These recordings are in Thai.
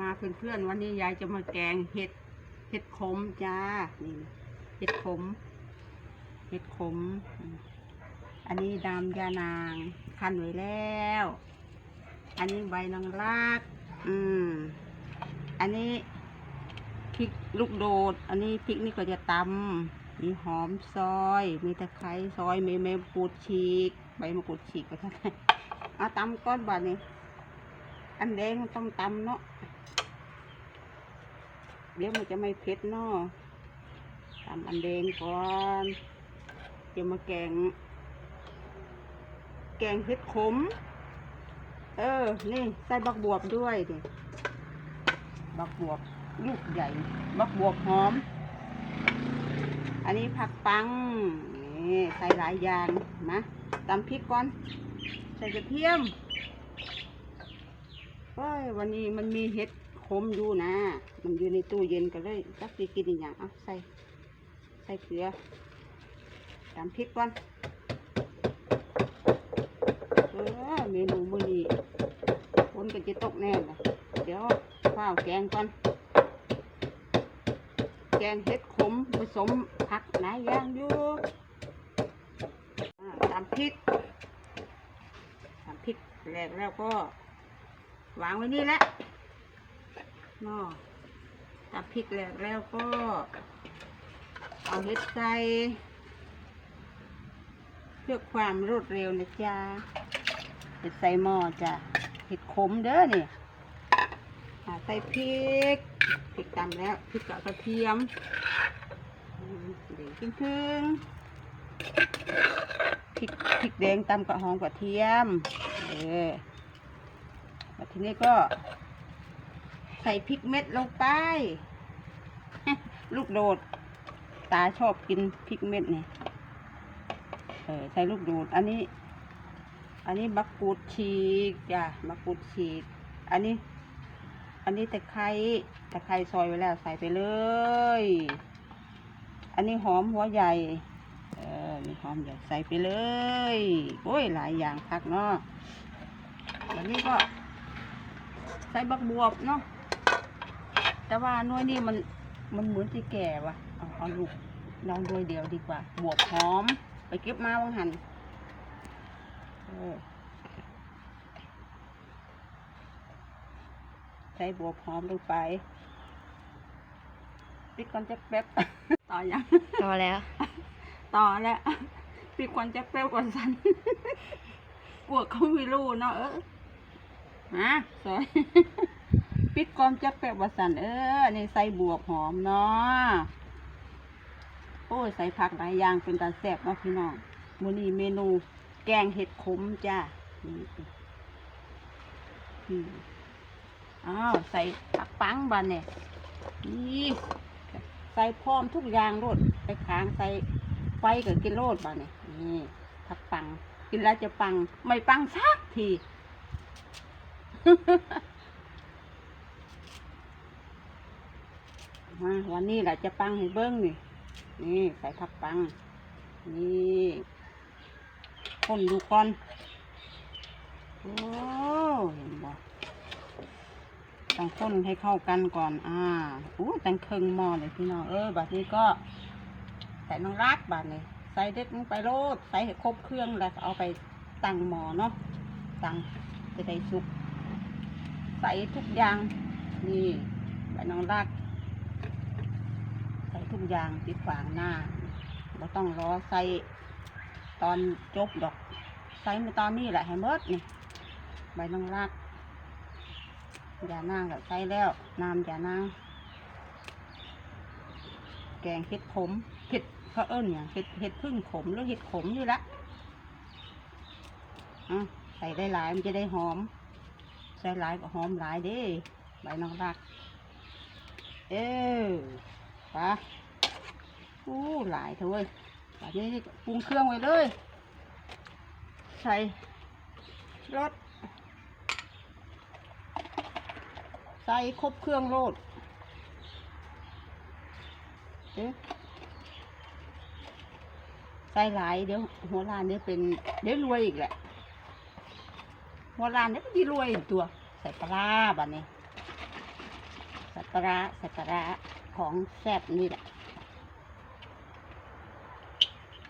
มาเพื่อนๆวันนี้ยายจะมาแกงเห็ดเห็ดขมจ้านี่เห็ดขม เห็ดขม อันนี้ดำยานางคั้นไว้แล้ว อันนี้ใบนางรากอืมอันนี้พริกลูกโดด อันนี้พริกนี่ก็จะตำมีหอมซอย มีตะไคร้ซอยมีใบมะกรูดฉีก ใบมะกรูดฉีกก็ได้เอาตำก้อนบาดนี้อันแดงต้องตำเนาะ เดี๋ยวมันจะไม่เผ็ดเนาะตำอันแดงก่อนจะมาแกง แกงเห็ดขม เออ นี่ใส่บักบวบด้วยดิบักบวบลูกใหญ่ บักบวบหอม อันนี้ผักปัง นี่ใส่หลายอย่างนะตำพริกก่อน ใส่กระเทียมเฮ้ยวันนี้มันมีเห็ด มอยู่นะ มันอยู่ในตู้เย็นก็เลยจักสิกินอหย่างเอะใส่ใส่เกลือตำพริกก่อนเออเมนูมื้อนี้ฝนก็จะตกแน่เละเดี๋ยวข้าวแกงก่อน แกงเห็ดขมผสมผักหลายอย่างอยู่อ่าตำพริกตำพริกแรกแล้วก็วางไว้นี่แหละ นอตำพริกแรกแล้วก็ เอาเห็ดใส่เพื่อความรวดเร็วนะจ๊ะเห็ดใส่หม้อจ้ะเห็ดขมเด้อนี่ใส่พริกพริกตำแล้วพริกกับกระเทียมเดี๋ยวครึ่งพริกพริกแดงตำกับหอมกระเทียมเออทีนี้ก็ ใส่พริกเม็ดลงไป ลูกโดด ตาชอบกินพริกเม็ดนี่เออใส่ลูกโดด อันนี้ อันนี้บักกูดฉีกจ้ะบักกูดฉีก อันนี้ อันนี้ตะไคร้ตะไคร้ซอยไว้แล้วใส่ไปเลย อันนี้หอมหัวใหญ่เออมีหอมใหญ่ใส่ไปเลย โอ้ยหลายอย่างพักเนาะวันนี้ก็ใส่บักบวบเนาะ แต่ว่าหน่วยนี่มันมันเหมือนจะแก่ว่ะเอาเอาลูกลองด้วยเดียวดีกว่าบวบหอม ไปเก็บมาบางหันเออใส่บวบหอมลงไปปิดก่อนจะแป๊บต่อยังพอแล้ว ต่อแล้วปิดก่อนจะแป๊บก่อนสันกลัวเขาไม่รู้เนาะเออมาสวย ปิดกอนจะแป๊บวสันเออนี่ใส่บวบหอมเนาะโอ้ใส่ผักหลายอย่างเป็นตาแซ่บเนาะพี่น้องมื้อนี้เมนูแกงเห็ดขมจ้าอ้าวใส่ผักปังบานเนี่ยนี่ใส่พร้อมทุกอย่างโรดไปค้างใส่ไฟกับกินโรดบานเนี่ยนี่ผักปัง กินแล้วจะปัง ไม่ปังสักที มาวันนี้แหละจะปังให้เบิ้งนี่ นี่ใส่ผักปัง นี่คนดูก่อน โอ้เห็นบ่ต้องคนให้เข้ากันก่อน อ่าอู้ตังครึ่งหม้อเลยพี่น้อง เออบัดนี้ก็ใส่น้องรักบัดนี้ใส่เด็ดลงไปโลดใส่ให้ครบเครื่องแล้วเอาไปตั้งหม้อเนาะตั้งจะได้สุก ใส่ทุกอย่าง นี่ใบน้องรัก ทุกอย่างที่ฝางหน้าเราต้องรอใส่ตอนจบดอก ใส่มาตอนนี้แหละให้เบิดนี่ใบนางรักยานางก็ใส่แล้วน้ำยานางแกงเห็ดขมเห็ดเขาเอิ้นอย่างเห็ดเห็ดพึ่งขมหรือเห็ดขมนี่ละอะใส่ได้หลายมันจะได้หอม ใส่หลายก็หอมหลายเด้ใบนางรัก เออไป อู้หลายเถอะเว้ยแบบนี้ปรุงเครื่องไว้เลย ใส่รสใส่ครบเครื่องโลดเอ๊ะใส่หลายเดี๋ยวหัวลานเดี๋ยวเป็นเดี๋ยวรวยอีกแหละ หัวลานเดี๋ยวมันจะรวยอีกตัว ใส่ปลาร้าบัดนี้ปลาร้าใส่ปลาร้าของแซ่บนี่แหละ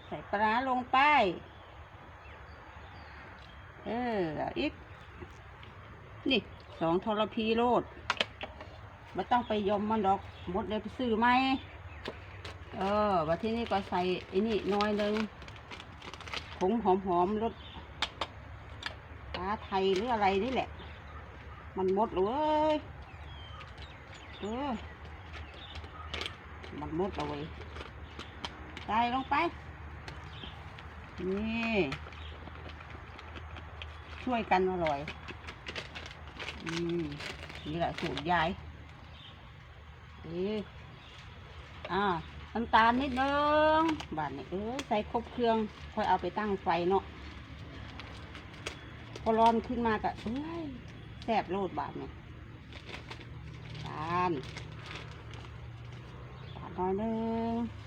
ใส่ ปลาลงไป เอออีก นี่สองทรพีโลดม่ต้องไปยมมันดอกหมดเลยไปซื้อไหม เออวันที่นี่ก็ใส่ไอ้นี่น้อยหนึ่งผงหอมหอมรสปลาไทยหรืออะไรนี่แหละ มันหมดเลยเออมันหมดเลยใส่ลงไป นี่ ช่วยกันอร่อย อืมนี่แหละสูตรยายนี่อ่าน้ำตาลนิดนึงบาทนี่เออใส่ครบเครื่อง ค่อยเอาไปตั้งไฟเนาะพอร้อนขึ้นมาก็เอ้ยแซ่บโลดบาทนี่ตาลตาลน้อยนึง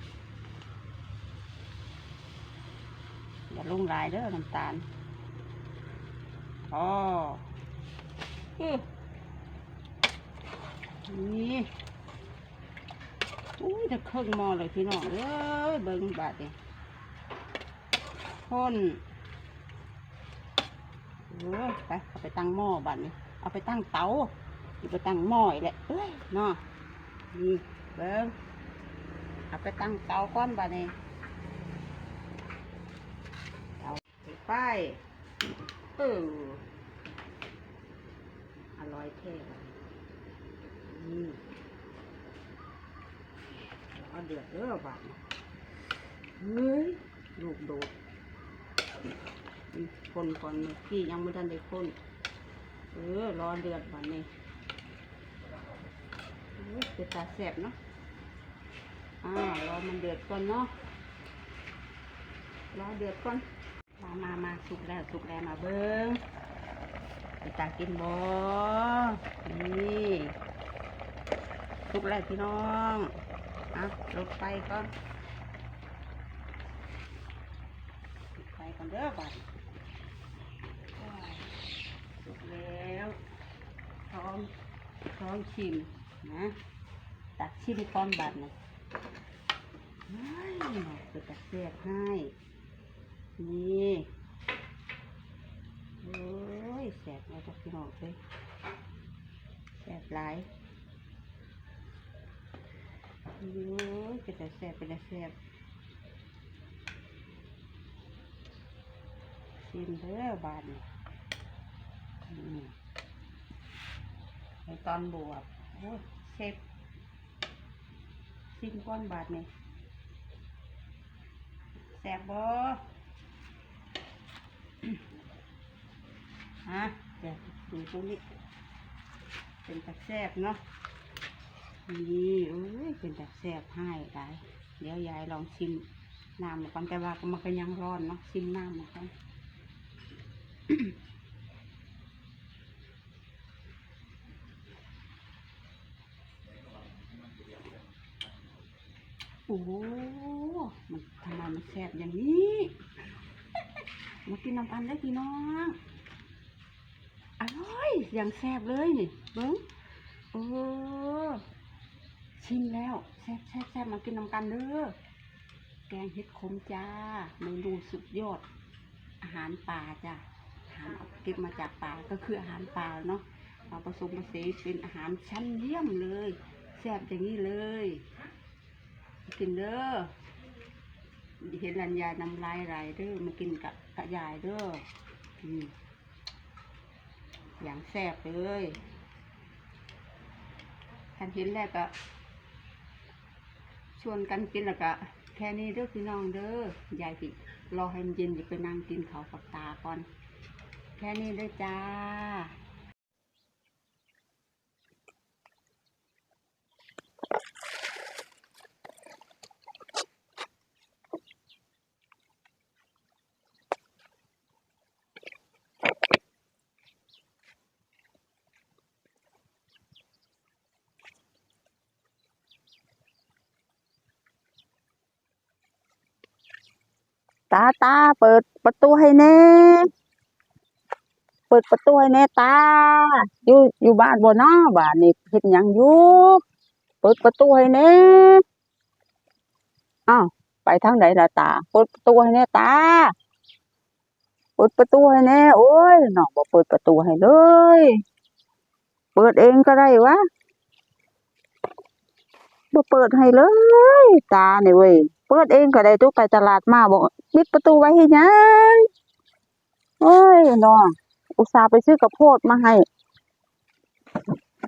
อย่าลงลายเด้อน้ำตาลอ๋อนี่อุ้ยจะเครื่องหมอเลยพี่น้องเอ้ยเบิ้งบาดนี่คนเออไปเอาไปตั้งหม้อบาดนี่เอาไปตั้งเตาเอาไปตั้งหม้อแหละเอ้ยเนาะนี่เบิ้งเอาไปตั้งเตาก้อนบาดนี่ ไปเอออร่อยเท่เลยอืมเอาเดือดเด้อบานเฮ้ยลูกโดดคนก่อนนี่พี่ยังไม่ทันได้คนเออรอเดือดบาดนี้เฮ้ยจะตาแสบเนาะอ่ารอมันเดือดก่อนเนาะรอเดือดก่อน มามามาสุกแล้วสุกแล้วมาเบิ้งไปตากินบ่นี่สุกแล้วพี่น้องอะลดไฟก่อนไฟก่อนเด้อบ่อนสุกแล้วพร้อมพร้อมชิมนะตักชิมก่อนบัดนะเฮ้ยไปตักเสียบให้ นี่โอ้ยแสบมาจากพี่น้องเลยแสบหลายโอ้ยเป็นแต่แสบเป็นแต่แสบชิมเด้อบานนี่อืมในตอนบวบโอ้ยเชฟชิมก้อนบาทนี่แสบบ่ ฮะเดี๋ยวดูตรงนี้ เป็นตะแซบเนาะนี่โอ้ยเป็นตะแซบให้ได้เดี๋ยวยายลองชิมน้ำมันก่อนแต่ว่ามันก็ยังร้อนเนาะชิมน้ำมันก่อนโอ้โหมันทำไมมันแซ่บอย่างนี้ มากินน้ำกันได้พี่น้อง อร่อยอย่างแซ่บเลยนี่เบิ้งเออชิมแล้วแซ่บแซ่บแซ่บมากินน้ำกันเด้อแกงเห็ดขมจ้าเมนูสุดยอด อาหารป่าจ้ะอาหารเอาเก็บมาจากป่าก็คืออาหารป่าเนาะเอาผสมผสานเป็นอาหารชั้นเยี่ยมเลยแซ่บอย่างนี้เลย กินเด้อ เห็นรัญญาน้ำลายไหลเด้อมากินกับกระยายเด้ออืมอย่างแซ่บเลยท่านเห็นแล้วก็ชวนกันกินแล้วก็แค่นี้เด้อพี่น้องเด้อยายสิรอให้มันเย็นจะไปนั่งกินเขาวฝักตาก่อน แค่นี้เด้อจ้า ตาตาเปิดประตูให้แน่ปิดประตูให้แน่ตา อยู่อยู่บ้านบ่เนาะบ้านนี่เฮ็ดหยังอยู่เปิดประตูให้แน่อ้าวไปทางไหนล่ะตา เปิดประตูให้แน่ตา เปิดประตูให้แน่ โอ้ยน้องบ่เปิดประตูให้เลย เปิดเองก็ได้วะบ่เปิดให้เลย ตาเนี่ยเว้ย เปิดเองก็ได้ตุกไปตลาดมาบอกปิดประตูไว้ให้ยังเอ้ยน้องอุตส่าห์ไปซื้อกระโพดมาให้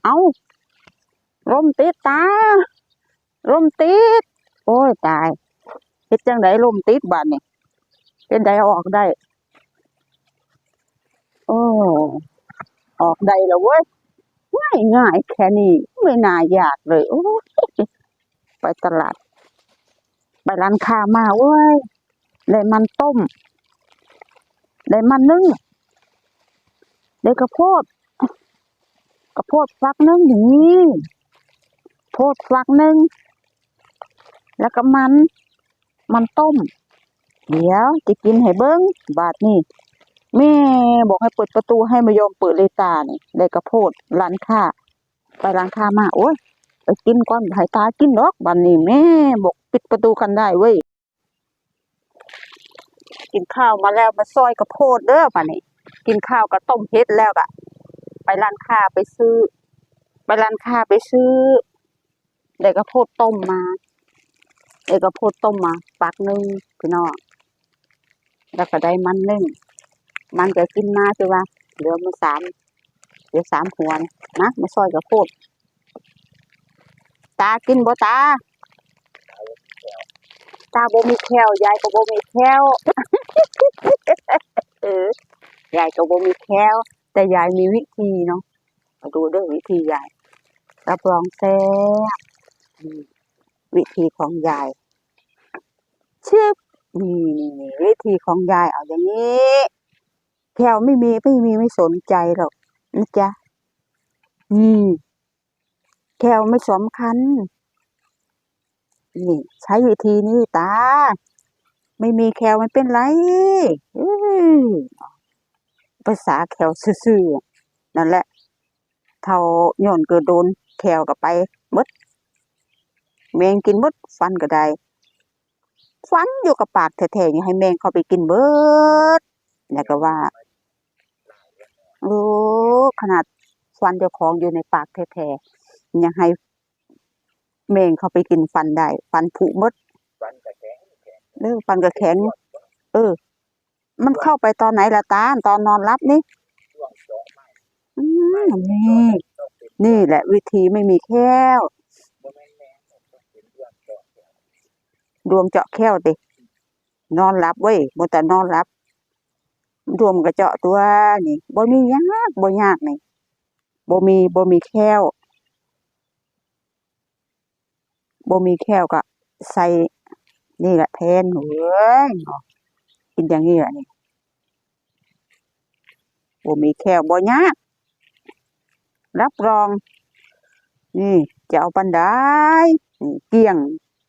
เอาร่มติดตาร่มติด โอ้ยตายเฮ็ดจังไดร่มติดบาดนี่เป็นไดเออกได้ โอ้ออกได้แล้วเว้ยง่ายง่ายแค่นี้ไม่น่ายากเลยโอ้ยไปตลาด ไปร้านค้ามาเว้ยได้มันต้มได้มันนึ่งได้กระโพดกระโพดฟักนึ่งอย่างนี้โพดฟักนึ่งแล้วก็มัน มันต้ม เดี๋ยวจะกินให้เบิ้งบาทนี่แม่บอกให้เปิดประตูให้มายอมเปิดเลยตานี่ได้กระโพดร้านค้า ไปร้านค้ามาโอ้ย ไปกินก่อนให้ตากินดอกบันนี้แม่บอกปิดประตูกันได้เว้ยกินข้าวมาแล้วมาซอยกระโพดเด้อบันนี้ กินข้าวกับต้มเฮ็ดแล้วกะไปร้านค้าไปซื้อ ไปร้านค้าไปซื้อได้กระโพดต้มมาได้กระโพดต้มมาปักหนึ่งพี่น้องแล้วก็ได้มันหนึ่งมันก็กินมาใช่ปะเหลือมาสามเหลือสามหัวนี่นะมาซอยกระโพด ตากินบ่ตา ตาบ่มีแควยายก็บ่มีแควเออยายก็บ่มีแควแต่ยายมีวิธีเนาะมาดูด้อวิธียายรับรองแซ่บวิธีของยายชึบนี่นี่นี่วิธีของยายเอาอย่างนี้แควไม่มีไม่มีไม่สนใจหรอกนะจ๊ะอืม ควไม่สำคัญ นี่ ใช้วิธีนี้ตา ไม่มีแควไม่เป็นไรภาษาแควซื่อๆนั่นแหละเท่าโยนเกิดโดนแควกับไปมดแมงกินมดฟันก็ได้ฟันอยู่กับปากแท้ๆอย่าให้แมงเข้าไปกินเบิดแล้วก็ว่าโอ้ขนาดฟันเจ้าของอยู่ในปากแท้ๆ ยังให้แมงเข้าไปกินฟันได้ฟันผุหมดฟันกระแข็งเออฟันก็แข็ง เออ มันเข้าไปตอนไหนล่ะตาตอนนอนรับนี่ช่วงเจาะไม้อืมนี่ต้องเป็นนี่แหละ วิธีไม่มีแค้วบ่แม่นแม่นต้องเป็นเรื่องเจาะดวงเจาะแค้วตินอนรับเว้ยบ่แต่นอนรับรวมกระเจาะตัวนี่บ่มียากบ่ยากนี่บ่มีบ่มีแค้ว บ่มีแค้วก็ใส่นี่แหละแทนเฮ้ยกินอย่างนี้แหละนี่บ่มีแค้วบ่ยากรับรอง นี่จะเอาปันได้นี่เกี้ยง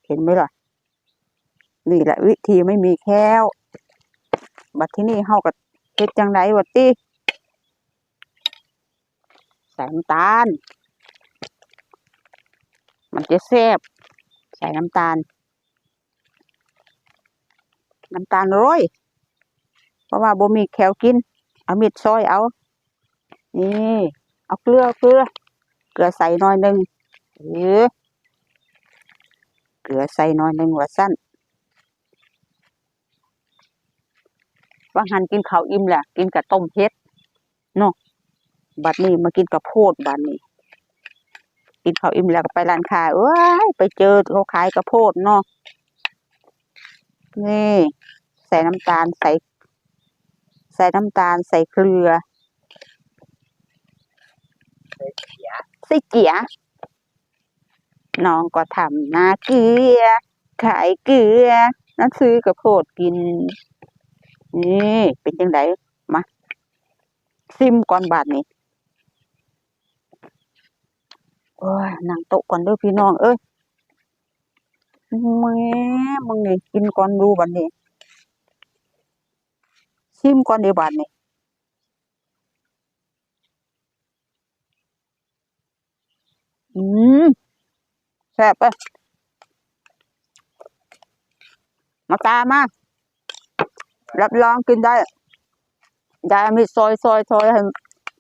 เห็นไหมล่ะ นี่แหละวิธีไม่มีแค้วบัดที่นี่เฮากับเฮ็ดจังไดวะติใส่น้ำตาล มันจะแซ่บ ใส่น้ำตาล น้ำตาลโรยเพราะว่าบ่มีแคลกิน เอามีดซอยเอา นี่เอาเกลือเกลือเกลือใส่หน่อยหนึ่งเออเกลือใส่หน่อยหนึ่งว่าสั้นว่าหันกินข้าวอิ่มแหละกินกับต้มเฮ็ดเนาะบัดนี้มากินกับโพดบัดนี้ กินข้าวอิ่มแล้วก็ไปร้านค้าเอ้ยไปเจอเขาขายกระโพดเนาะนี่ ใส่น้ำตาลใส่ ใส่น้ำตาลใส่เกลือใส่เกียร์น้องก็ทำนาเกลือขายเกลือนั่นซื้อกระโพดกิน นี่เป็นจังไดมาซิมก่อนบาทนี้ โอ้ยนั่งโต๊ะก่อนเด้อพี่น้อง เอ้ยแม่มึงนี่กินก่อนดูบัดน,นี้ชิมก่อนเดียบัดน,นี้อืมแซ่บปะมาตามา รับรองกินได้ยายมีซอยซอยซอย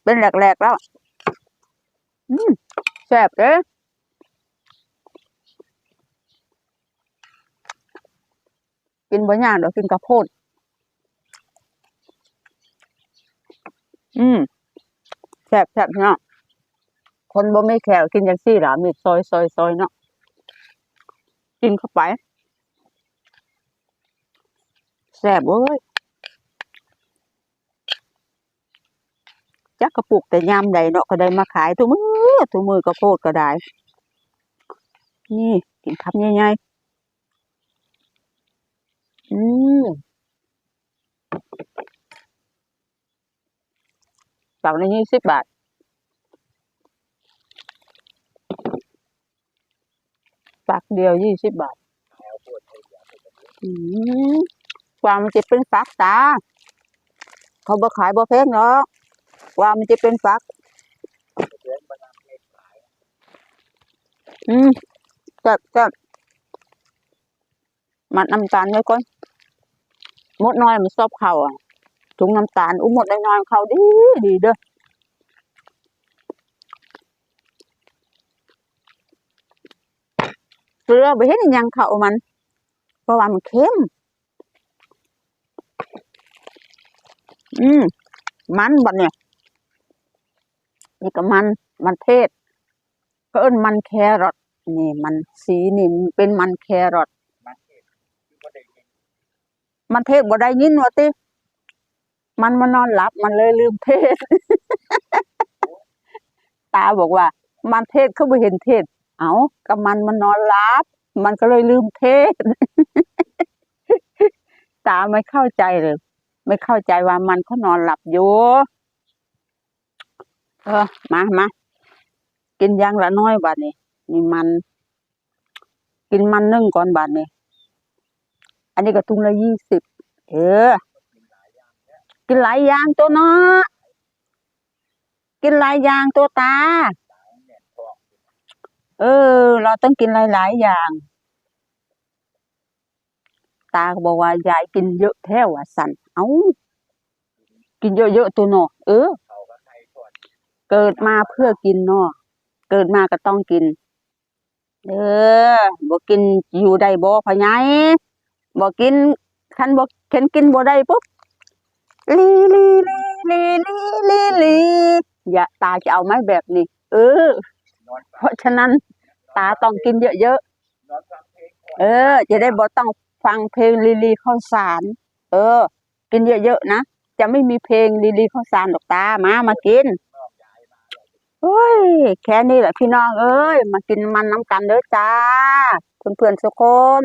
เป็นแหลกๆแล้ว อืม แซ่บเด้กินบ่ยากเดี๋ยวกินกระโพดอืมแซ่บแซ่บเนาะคนบ่ไม่แขวกินจังซี่ล่ะมีดซอยซอยซอยเนาะกินเข้าไปแซ่บเว้ย จักกระปุกแต่ยามใดเนาะก็ได้มาขายทุกมือทุกมือกระโพดก็ได้ นี่กินคำใหญ่ๆอืมฝั่งละยี่สิบบาทฝักเดียวยี่สิบบาทความมันจะเป็นฝักตา เขาบ่ขายบ่แพงเนาะ ว่ามันจะเป็นฝัก อืมแซ่บแซ่บมัดน้ำตาลไว้ก่อนมดน้อยมันชอบเข้าอะถุงน้ำตาลอุ้มมดน้อยเข้าดีดีเด้อเกลือไปเห็นอิหยังเข้ามัน เพราะว่ามันเค็ม อืม มันบัดเนี่ย นี่ก็มัน มันเทศก็เอิ้นมันแครอทนี่มันสีนี่มันเป็นมันแครอทมันเองที่บ่ได้ยินมันเทศบ่ได้ยินว่าติมันมานอนหลับมันเลยลืมเทศ ตาบอกว่า มันเทศเขาบ่เห็นเทศ เอาก็มันมันนอนหลับ มันก็เลยลืมเทศ ตาไม่เข้าใจเลย ไม่เข้าใจว่ามันเขานอนหลับอยู่ เออมามากินอย่างละน้อยบาดนี้นี่มัน กินมันนึ่งก่อนบาดนี้อันนี้ก็ถุงละยี่สิบเออ กินหลายอย่างตัวเนาะกินหลายอย่างตัวตาแน่นท้องเออ เราต้องกินหลายๆอย่าง ตาก็บอกว่ายายกินเยอะแท้ว่าสั่นเอ้ากินเยอะๆตัวเนาะเออ เขาก็ใครก่อน เกิดมาเพื่อกินเนาะเกิดมาก็ต้องกิน เออบ่กินอยู่ได้บ่พ่อใหญ่บ่กินคันบ่เข็นกินบ่ได้ปุ๊บลีลีลีลีลีลีลีอย่าตาจะเอาไหมแบบนี้ เออ เพราะฉะนั้น ตาต้องกินเยอะเพลงก่อนๆเออ จะได้บ่ต้องฟังเพลงลีลีข้าวสาร เออ กินเยอะๆนะจะไม่มีเพลงลีลีข้าวสารดอกตามามากิน ฮ้ยแค่นี้แหละพี่น้องเอ้ย มากินมันน้ำกันเด้อจ้า เพื่อนๆทุกคน